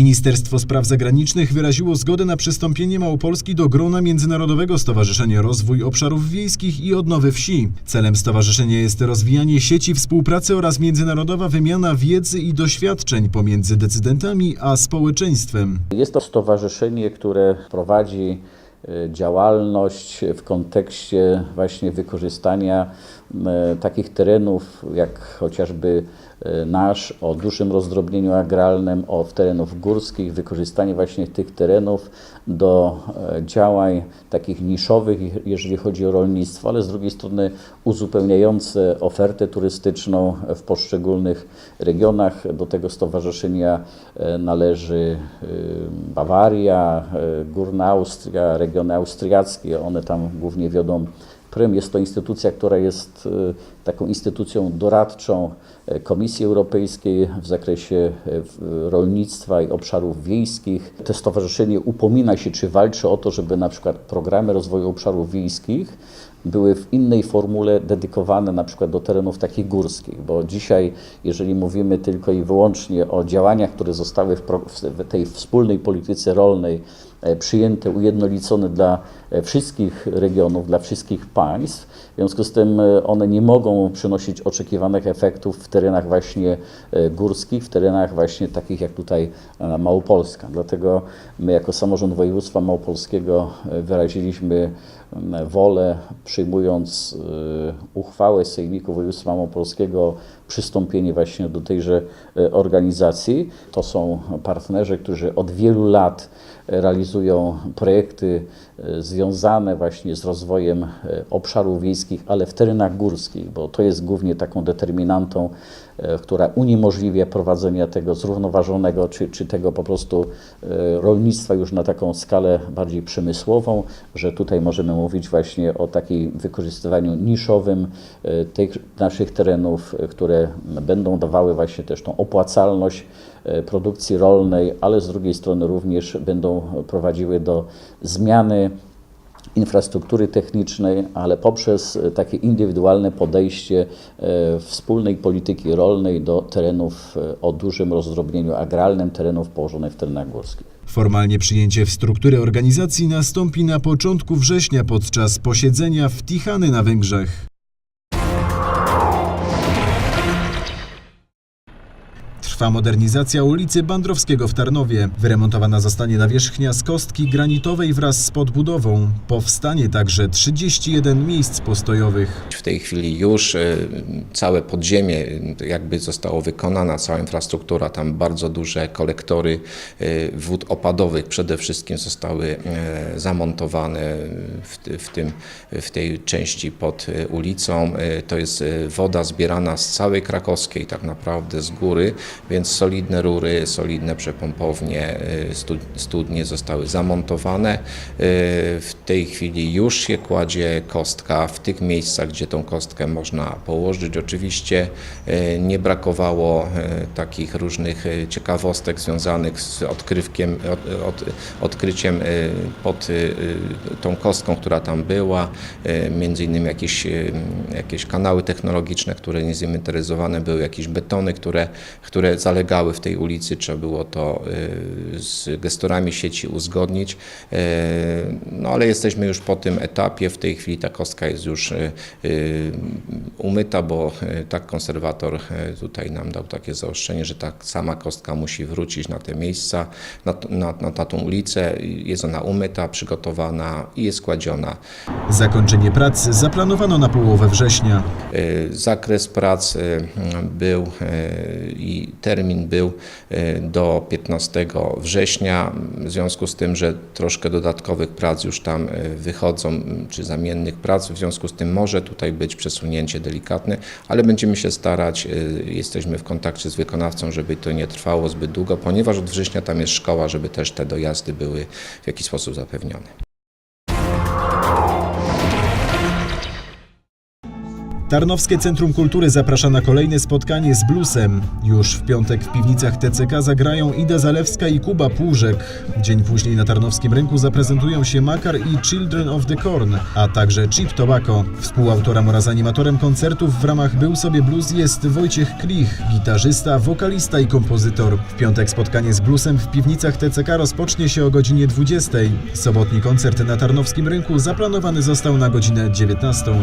Ministerstwo Spraw Zagranicznych wyraziło zgodę na przystąpienie Małopolski do grona Międzynarodowego Stowarzyszenia Rozwój Obszarów Wiejskich i Odnowy Wsi. Celem stowarzyszenia jest rozwijanie sieci współpracy oraz międzynarodowa wymiana wiedzy i doświadczeń pomiędzy decydentami a społeczeństwem. Jest to stowarzyszenie, które prowadzi e, działalność w kontekście właśnie wykorzystania takich terenów jak chociażby e, nasz o dużym rozdrobnieniu agralnym, o terenów górskich, wykorzystanie właśnie tych terenów do e, działań takich niszowych, jeżeli chodzi o rolnictwo, ale z drugiej strony uzupełniające ofertę turystyczną w poszczególnych regionach. Do tego stowarzyszenia e, należy e, Bawaria, e, Górna Austria, regiony austriackie, one tam głównie wiodą prym. Jest to instytucja, która jest e, taką instytucją doradczą e, Komisji Europejskiej w zakresie e, rolnictwa i obszarów wiejskich. To stowarzyszenie upomina się, czy walczy o to, żeby na przykład programy rozwoju obszarów wiejskich były w innej formule dedykowane na przykład do terenów takich górskich, bo dzisiaj, jeżeli mówimy tylko i wyłącznie o działaniach, które zostały w, tej wspólnej polityce rolnej przyjęte, ujednolicone dla e, wszystkich regionów, dla wszystkich państw, w związku z tym e, one nie mogą przynosić oczekiwanych efektów w terenach właśnie e, górskich, w terenach właśnie takich jak tutaj e, Małopolska. Dlatego my jako samorząd województwa małopolskiego e, wyraziliśmy wolę, przyjmując e, uchwałę Sejmiku Województwa Małopolskiego przystąpienie właśnie do tejże e, organizacji. To są partnerzy, którzy od wielu lat e, realizują projekty e, związane właśnie z rozwojem e, obszarów wiejskich, ale w terenach górskich, bo to jest głównie taką determinantą, e, która uniemożliwia prowadzenie tego zrównoważonego, czy, czy tego po prostu rolnictwa już na taką skalę bardziej przemysłową, że tutaj możemy mówić właśnie o takim wykorzystywaniu niszowym tych naszych terenów, które będą dawały właśnie też tą opłacalność produkcji rolnej, ale z drugiej strony również będą prowadziły do zmiany infrastruktury technicznej, ale poprzez e, takie indywidualne podejście e, wspólnej polityki rolnej do terenów e, o dużym rozdrobnieniu agralnym, terenów położonych w terenach górskich. Formalnie przyjęcie w struktury organizacji nastąpi na początku września podczas posiedzenia w Tichany na Węgrzech. Trwa modernizacja ulicy Bandrowskiego w Tarnowie. Wyremontowana zostanie nawierzchnia z kostki granitowej wraz z podbudową. Powstanie także 31 miejsc postojowych. W tej chwili już y, całe podziemie y, jakby zostało wykonana, cała infrastruktura, tam bardzo duże kolektory y, wód opadowych przede wszystkim zostały zamontowane w, ty- w, tym, w tej części pod ulicą. To jest woda zbierana z całej krakowskiej tak naprawdę z góry, więc solidne rury, solidne przepompownie, y, stu- studnie zostały zamontowane. Y, W tej chwili już się kładzie kostka w tych miejscach, gdzie tą kostkę można położyć. Oczywiście y, nie brakowało y, takich różnych y, ciekawostek związanych z odkrywkiem, od, od, odkryciem pod tą kostką, która tam była, między innymi jakieś, jakieś kanały technologiczne, które niezinwentaryzowane były, jakieś betony, które, które zalegały w tej ulicy, trzeba było to z gestorami sieci uzgodnić. No ale jesteśmy już po tym etapie, w tej chwili ta kostka jest już y, y, umyta, bo y, tak konserwator tutaj nam dał takie zaostrzenie, że ta sama kostka musi wrócić na te miejsca, na, na, na, tą ulicę. Jest ona umyta, przygotowana i jest kładziona. Zakończenie prac zaplanowano na połowę września. Zakres prac był i termin był do 15 września. W związku z tym, że troszkę dodatkowych prac już tam y, wychodzą, czy zamiennych prac, w związku z tym może tutaj być przesunięcie delikatne, ale będziemy się starać, y, jesteśmy w kontakcie z wykonawcą, żeby to nie trwało zbyt długo, ponieważ od września tam jest szkoła, żeby też te dojazdy były w jakiś sposób zapewnione. Tarnowskie Centrum Kultury zaprasza na kolejne spotkanie z bluesem. Już w piątek w piwnicach TCK zagrają Ida Zalewska i Kuba Płużek. Dzień później na Tarnowskim Rynku zaprezentują się Makar i Children of the Corn, a także Cheap Tobacco. Współautorem oraz animatorem koncertów w ramach Był sobie blues jest Wojciech Klich, gitarzysta, wokalista i kompozytor. W piątek spotkanie z bluesem w piwnicach TCK rozpocznie się o godzinie 20. Sobotni koncert na Tarnowskim Rynku zaplanowany został na godzinę 19.